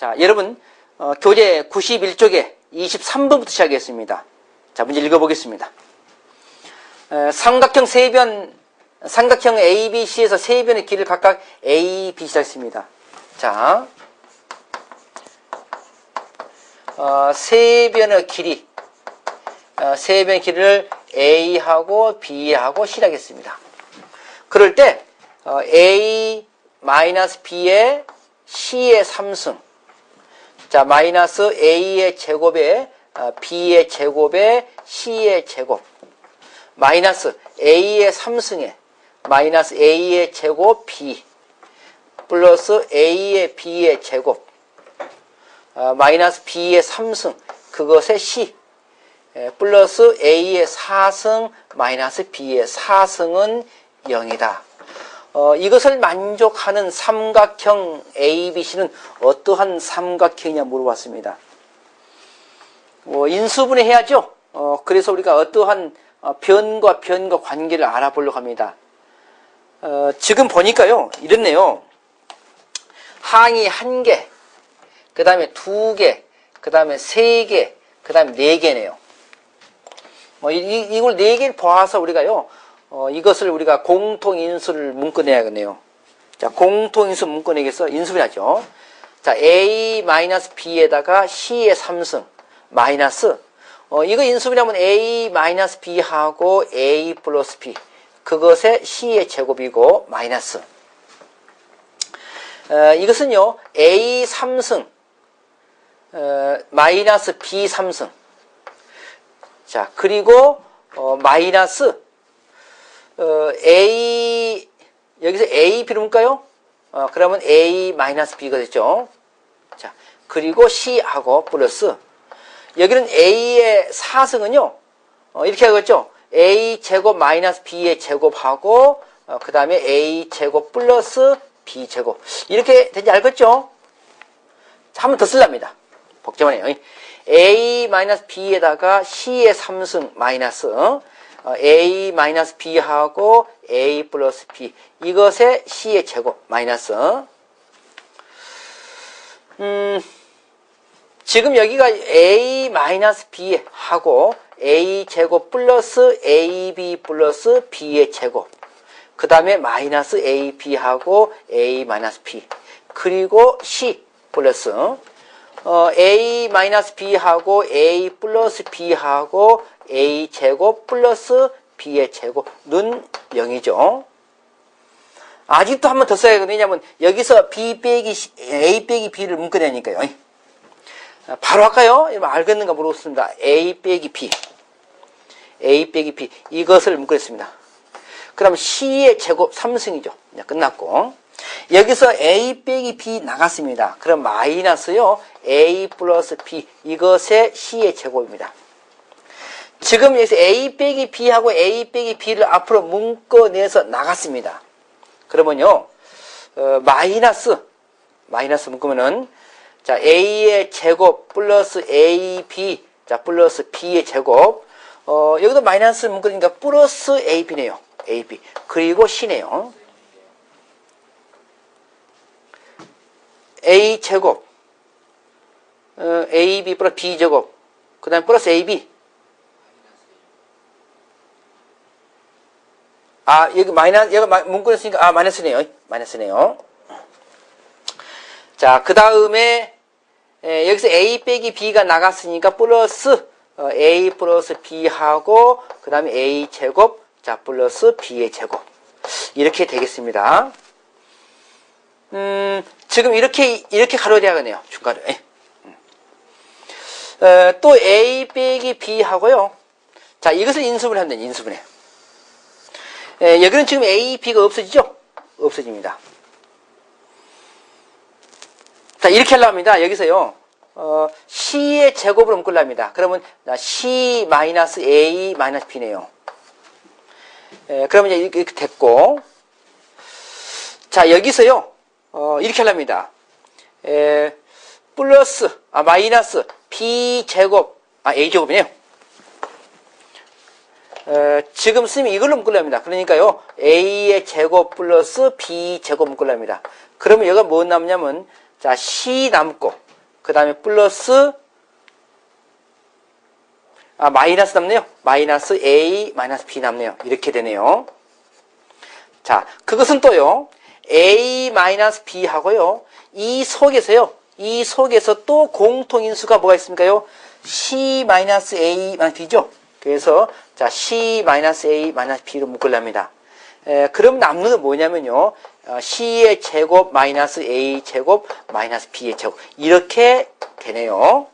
자, 여러분, 어, 교재 91쪽에 23번부터 시작하겠습니다. 자, 문제 읽어보겠습니다. 에, 삼각형 세변, 삼각형 ABC에서 세 변의 길을 각각 A, B 시작했습니다. 자, 어, 세 변의 길이, 어, 세 변의 길을 A하고 B하고 시작했습니다. 그럴 때, 어, A 마이너스 B의 C의 3승, 자, 마이너스 A의 제곱에 어, B의 제곱에 C의 제곱, 마이너스 A의 3승에 마이너스 A의 제곱 B, 플러스 A의 B의 제곱, 어, 마이너스 B의 3승, 그것의 C, 에, 플러스 A의 4승, 마이너스 B의 4승은 0이다. 어, 이것을 만족하는 삼각형 ABC는 어떠한 삼각형이냐 물어봤습니다. 뭐 인수분해 해야죠. 어, 그래서 우리가 어떠한 어, 변과 변과 관계를 알아보려고 합니다. 어, 지금 보니까요, 이렇네요. 항이 한 개, 그 다음에 두 개, 그 다음에 세 개, 그 다음에 네 개네요. 뭐, 이, 이- 이걸 네 개를 봐서 우리가요, 어, 이것을 우리가 공통인수를 묶어내야겠네요. 자, 공통인수 묶어내겠어 인수를 하죠. 자, A-B에다가 C의 3승, 마이너스, 어, 이거 인수분하면 A-B하고 A 플러스 B. 그것의 C의 제곱이고, 마이너스. 어, 이것은요, A 3승, 어, 마이너스 B 3승. 자, 그리고, 어, 마이너스, 어, A, 여기서 A B로 볼까요? 어, 그러면 A 마이너스 B가 됐죠. 자, 그리고 C하고 플러스, 여기는 A의 4승은요, 어, 이렇게 하겠죠. A 제곱 마이너스 B의 제곱하고, 어, 그 다음에 A 제곱 플러스 B 제곱. 이렇게 된지 알겠죠? 자, 한번 더 쓸랍니다. 복잡하네요. A 마이너스 B에다가 C의 3승 마이너스, 어, A 마이너스 B하고 A 플러스 B. 이것의 C의 제곱 마이너스. 음, 지금 여기가 a 마이너스 b 하고 a 제곱 플러스 ab 플러스 b의 제곱 그 다음에 마이너스 ab 하고 a 마이너스 b 그리고 c 플러스 어, a 마이너스 b 하고 a 플러스 b 하고 a 제곱 플러스 b의 제곱는 0이죠. 아직도 한 번 더 써야 되거든요. 왜냐면 여기서 b 빼기 a 빼기 b를 묶어내니까요. 아, 바로 할까요? 알겠는가 모르겠습니다. A 빼기 B. A 빼기 B. 이것을 묶겠습니다. 그럼 C의 제곱 3승이죠. 이제 끝났고. 여기서 A 빼기 B 나갔습니다. 그럼 마이너스요. A 플러스 B. 이것의 C의 제곱입니다. 지금 여기서 A 빼기 B하고 A 빼기 B를 앞으로 묶어내서 나갔습니다. 그러면요. 어, 마이너스. 마이너스 묶으면은 자, A의 제곱 플러스 AB, 자, 플러스 B의 제곱. 어, 여기도 마이너스 묶으니까 플러스 AB네요. AB. 그리고 C네요. A 제곱. 어, AB 플러스 B 제곱. 그 다음에 플러스 AB. 아, 여기 마이너스, 여기 마- 문구였으니까, 아, 마이너스네요. 마이너스네요. 자, 그 다음에 여기서 A 빼기 B가 나갔으니까 플러스 어, A 플러스 B하고 그 다음에 A 제곱 자 플러스 B의 제곱 이렇게 되겠습니다. 음, 지금 이렇게 이렇게 되겠네요. 중간에 음. 어, 또 A 빼기 B 하고요. 자 이것을 인수분해 하면 돼요. 인수분해. 에, 여기는 지금 A, B가 없어지죠? 없어집니다. 자, 이렇게 하려 합니다. 여기서요, 어, C의 제곱으로 묶으려 합니다. 그러면, 자, C 마이너스 A 마이너스 B네요. 에, 그러면 이제 이렇게 됐고, 자, 여기서요, 어, 이렇게 하려 합니다. 에, 플러스, 아, 마이너스 B 제곱, 아, A 제곱이네요. 에, 지금 쓰면 이걸로 묶으려 합니다. 그러니까요, A의 제곱 플러스 B 제곱 묶으려 합니다. 그러면 여기가 뭐 남냐면, 자, C 남고, 그 다음에 플러스 아, 마이너스 남네요. 마이너스 A 마이너스 B 남네요. 이렇게 되네요. 자, 그것은 또요. A 마이너스 B 하고요. 이 속에서요. 이 속에서 또 공통인수가 뭐가 있습니까요? C 마이너스 A 마이너스 B죠. 그래서 자 C 마이너스 A 마이너스 B로 묶으랍니다. 에, 그럼 남는 건 뭐냐면요. 어, C의 제곱 마이너스 A 제곱 마이너스 B의 제곱 이렇게 되네요.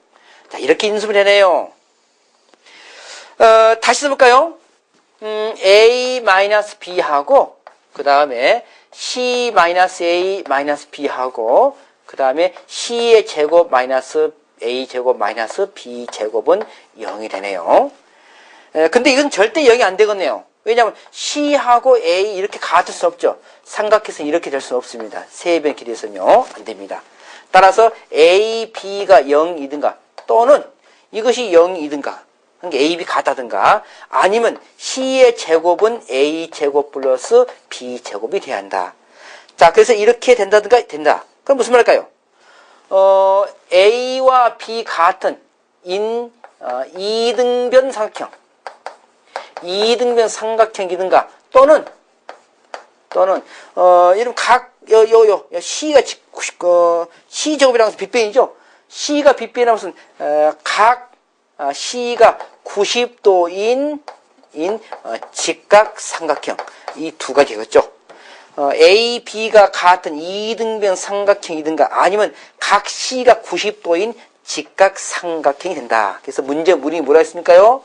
자 이렇게 인수분 되네요. 어, 다시 써볼까요? 음, A 마이너스 B하고 그 다음에 C 마이너스 마이너스 B하고 그 다음에 C의 제곱 마이너스 A 제곱 마이너스 B 제곱은 0이 되네요. 에, 근데 이건 절대 0이 안 되겠네요. 왜냐하면 C하고 A 이렇게 같을 수 없죠. 삼각해서 이렇게 될수 없습니다. 세변 길이에서는요. 안 됩니다. 따라서 A, B가 0이든가 또는 이것이 0이든가 그러니까 A, B 같다든가 아니면 C의 제곱은 A 제곱 플러스 B 제곱이 돼야 한다. 자, 그래서 이렇게 된다든가 된다. 그럼 무슨 말일까요? 어, A와 B 같은 인 어, 이등변 삼각형, 이등변 삼각형이든가 또는 또는 어, 이런 각요요요 C가 지- 어, C 해서 빗변이죠. C가 어, 각 아, C가 90도인 인 어, 직각 삼각형 이 두 가지겠죠. 어, A, B가 같은 이등변 삼각형이든가 아니면 각 C가 90도인 직각 삼각형이 된다. 그래서 문제 문이 뭐라 했습니까요?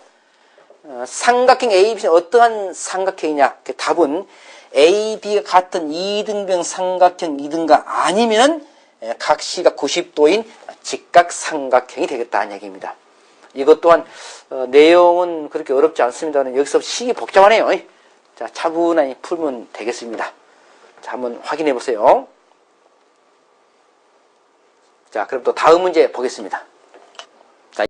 어, 삼각형 A, B는 어떠한 삼각형이냐? 그 답은 A, B가 같은 이등변 삼각형이든가 아니면 에, 각 C가 90도인 직각 삼각형이 되겠다는 얘기입니다. 이것 또한 어, 내용은 그렇게 어렵지 않습니다만 여기서 식이 복잡하네요. 자, 차분하게 풀면 되겠습니다. 자, 한번 확인해 보세요. 자, 그럼 또 다음 문제 보겠습니다.